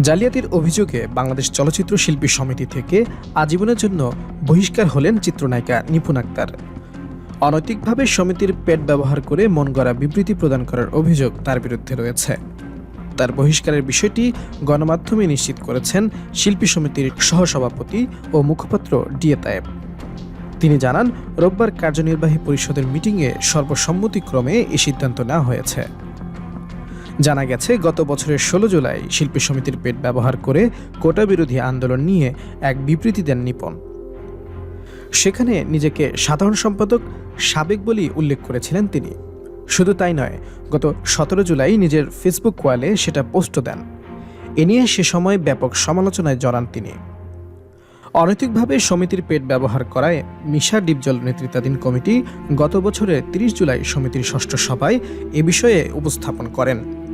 জালিয়াতির অভিযোগে বাংলাদেশ চলচ্চিত্র শিল্পী সমিতি থেকে আজীবনের জন্য বহিষ্কার হলেন চিত্রনায়িকা নিপুণ আক্তার। অনৈতিকভাবে সমিতির পেট ব্যবহার করে মন গড়া বিবৃতি প্রদান করার অভিযোগ তার বিরুদ্ধে রয়েছে। তার বহিষ্কারের বিষয়টি গণমাধ্যমে নিশ্চিত করেছেন শিল্পী সমিতির সহসভাপতি ও মুখপাত্র ডিএ তায়েব। তিনি জানান, রোববার কার্যনির্বাহী পরিষদের মিটিংয়ে সর্বসম্মতিক্রমে এই সিদ্ধান্ত নেওয়া হয়েছে। জানা গেছে, গত বছরের ষোলো জুলাই শিল্পী সমিতির পেট ব্যবহার করে কোটা বিরোধী আন্দোলন নিয়ে এক বিবৃতি দেন নিপন। সেখানে নিজেকে সাধারণ সম্পাদক, সাবেক বলেই উল্লেখ করেছিলেন তিনি। শুধু তাই নয়, গত সতেরো জুলাই নিজের ফেসবুক ওয়ালে সেটা পোস্টও দেন। এ নিয়ে সে সময় ব্যাপক সমালোচনায় জড়ান তিনি। অনৈতিকভাবে সমিতির পেট ব্যবহার করায় মিশা ডিপজল নেতৃত্বাধীন কমিটি গত বছরের তিরিশ জুলাই সমিতির ষষ্ঠ সভায় এ বিষয়ে উপস্থাপন করেন।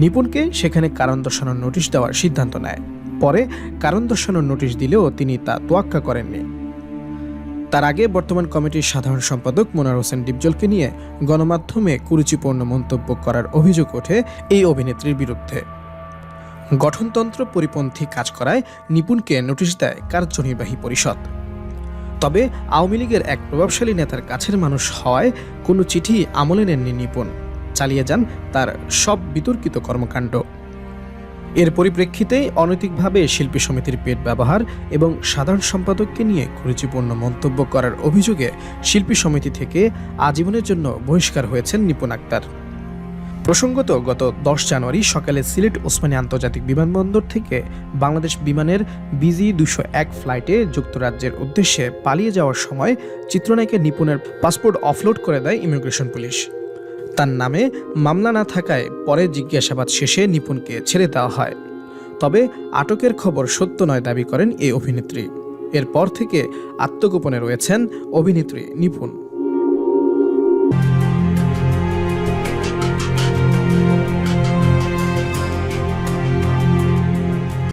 নিপুণকে সেখানে কারণ দর্শানোর নোটিশ দেওয়ার সিদ্ধান্ত নেয়। পরে কারণ দর্শানোর নোটিশ দিলেও তিনি তা তোয়াক্কা করেননি। তার আগে বর্তমান কমিটির সাধারণ সম্পাদক মোনার হোসেন ডিপজলকে নিয়ে গণমাধ্যমে কুরুচিপূর্ণ মন্তব্য করার অভিযোগ ওঠে এই অভিনেত্রীর বিরুদ্ধে। গঠনতন্ত্র পরিপন্থী কাজ করায় নিপুণকে নোটিশ দেয় কার্যনির্বাহী পরিষদ। তবে আওয়ামী লীগের এক প্রভাবশালী নেতার কাছের মানুষ হওয়ায় কোনো চিঠি আমলে নেননি নিপুণ। চালিয়ে যান তার সব বিতর্কিত কর্মকাণ্ড। এর পরিপ্রেক্ষিতেই অনৈতিকভাবে শিল্পী সমিতির পেট ব্যবহার এবং সাধারণ সম্পাদককে নিয়ে কুরুচিপূর্ণ মন্তব্য করার অভিযোগে শিল্পী সমিতি থেকে আজীবনের জন্য বহিষ্কার হয়েছেন নিপুণ আক্তার। প্রসঙ্গত গত দশ জানুয়ারি সকালে সিলেট ওসমানী আন্তর্জাতিক বিমানবন্দর থেকে বাংলাদেশ বিমানের বিজি দুশো এক ফ্লাইটে যুক্তরাজ্যের উদ্দেশ্যে পালিয়ে যাওয়ার সময় চিত্রনায়িকা নিপুণের পাসপোর্ট অফলোড করে দেয় ইমিগ্রেশন পুলিশ। তার নামে মামলা না থাকায় পরে জিজ্ঞাসাবাদ শেষে নিপুণকে ছেড়ে দেওয়া হয়। তবে আটকের খবর সত্য নয় দাবি করেন এই অভিনেত্রী। এরপর থেকে আত্মগোপনে রয়েছেন অভিনেত্রী নিপুণ।